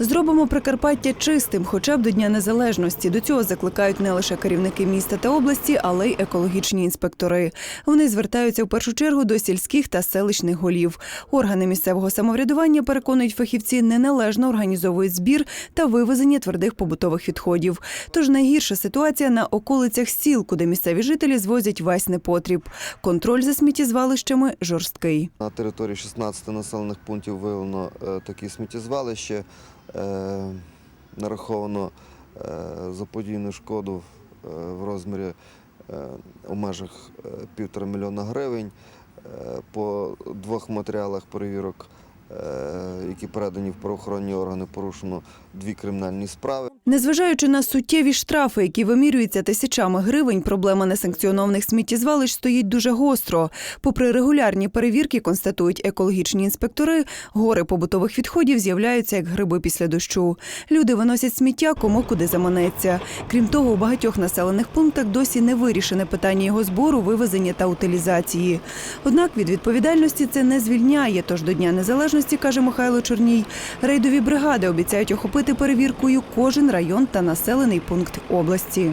Зробимо Прикарпаття чистим, хоча б до Дня Незалежності. До цього закликають не лише керівники міста та області, але й екологічні інспектори. Вони звертаються в першу чергу до сільських та селищних голів. Органи місцевого самоврядування переконують фахівці, неналежно організовують збір та вивезення твердих побутових відходів. Тож найгірша ситуація на околицях сіл, куди місцеві жителі звозять весь непотріб. Контроль за сміттєзвалищами жорсткий. На території 16 населених пунктів виявлено е, такі сміттєзвалища. Е, нараховано е, заподійну шкоду е, в розмірі у межах півтора мільйона гривень. По двох матеріалах перевірок, які передані в правоохоронні органи, порушено дві кримінальні справи. Незважаючи на суттєві штрафи, які вимірюються тисячами гривень, проблема несанкціонованих сміттєзвалищ стоїть дуже гостро. Попри регулярні перевірки, констатують екологічні інспектори, гори побутових відходів з'являються як гриби після дощу. Люди виносять сміття кому куди заманеться. Крім того, у багатьох населених пунктах досі не вирішене питання його збору, вивезення та утилізації. Однак від відповідальності це не звільняє. Тож до Дня Незалежності, каже Михайло Чорній, рейдові бригади обіцяють охопити перевіркою кожен район та населений пункт області.